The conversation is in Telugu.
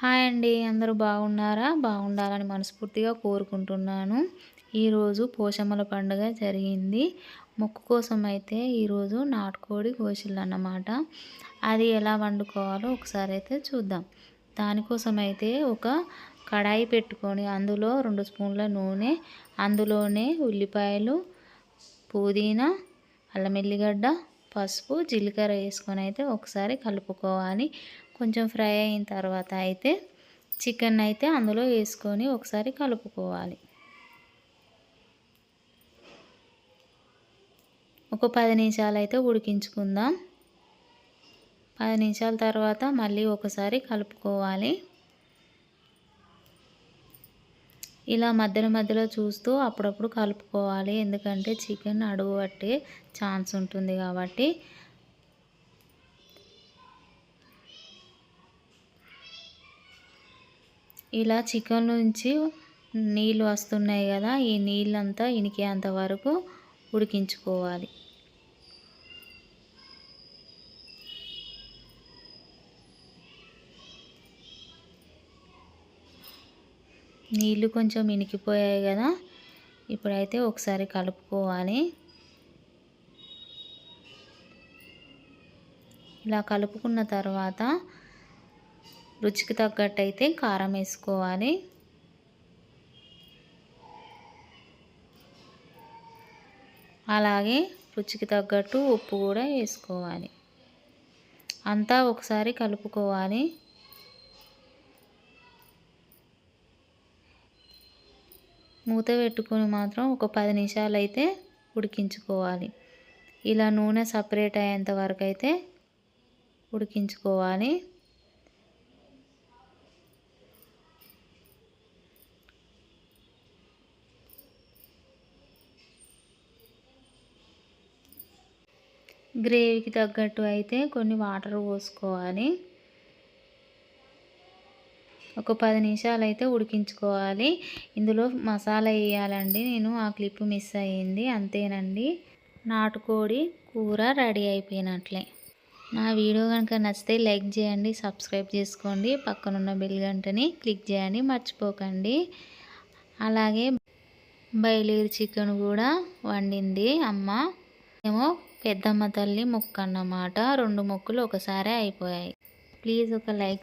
హాయ్ అండి అందరూ బాగున్నారా? బాగుండాలని మనస్ఫూర్తిగా కోరుకుంటున్నాను. ఈరోజు పోషమ్మల పండుగ జరిగింది. మొక్కు కోసం అయితే ఈరోజు నాటుకోడి కోసిళ్ళు అన్నమాట అది ఎలా వండుకోవాలో ఒకసారి అయితే చూద్దాం. దానికోసం అయితే ఒక కడాయి పెట్టుకొని అందులో రెండు స్పూన్ల నూనె అందులోనే ఉల్లిపాయలు పుదీనా అల్లం ఎల్లిగడ్డ పసుపు జీలకర్ర వేసుకొని అయితే ఒకసారి కలుపుకోవాలి. కొంచెం ఫ్రై అయిన తర్వాత అయితే చికెన్ అయితే అందులో వేసుకొని ఒకసారి కలుపుకోవాలి. ఒక పది నిమిషాలు అయితే ఉడికించుకుందాం. పది నిమిషాల తర్వాత మళ్ళీ ఒకసారి కలుపుకోవాలి. ఇలా మధ్యలో మధ్యలో చూస్తూ అప్పుడప్పుడు కలుపుకోవాలి. ఎందుకంటే చికెన్ అడుగు పట్టే ఛాన్స్ ఉంటుంది కాబట్టి. ఇలా చికెన్ నుంచి నీళ్ళు వస్తున్నాయి కదా ఈ నీళ్ళంతా ఇనికేంత వరకు ఉడికించుకోవాలి. నీళ్ళు కొంచెం ఇనికిపోయాయి కదా ఇప్పుడైతే ఒకసారి కలుపుకోవాలి. ఇలా కలుపుకున్న తర్వాత రుచికి తగ్గట్టు అయితే కారం వేసుకోవాలి. అలాగే రుచికి తగ్గట్టు ఉప్పు కూడా వేసుకోవాలి. అంతా ఒకసారి కలుపుకోవాలి. మూత పెట్టుకొని మాత్రం ఒక పది నిమిషాలు అయితే ఉడికించుకోవాలి. ఇలా నూనె సపరేట్ అయ్యేంత వరకు అయితే ఉడికించుకోవాలి. గ్రేవీకి తగ్గట్టు అయితే కొన్ని వాటర్ పోసుకోవాలి. ఒక పది నిమిషాలు అయితే ఉడికించుకోవాలి. ఇందులో మసాలా వేయాలండి. నేను ఆ క్లిప్ మిస్ అయ్యింది. అంతేనండి. నాటుకోడి కూర రెడీ అయిపోయినట్లే. నా వీడియో కనుక నచ్చితే లైక్ చేయండి సబ్స్క్రైబ్ చేసుకోండి. పక్కనున్న బెల్ గంటని క్లిక్ చేయండి. మర్చిపోకండి. అలాగే బయలేరు చికెన్ కూడా వండింది అమ్మ. ఏమో పెద్దమ్మ తల్లి ముక్క అన్నమాట. రెండు ముక్కలు ఒకసారి అయిపోయాయి. ప్లీజ్ ఒక లైక్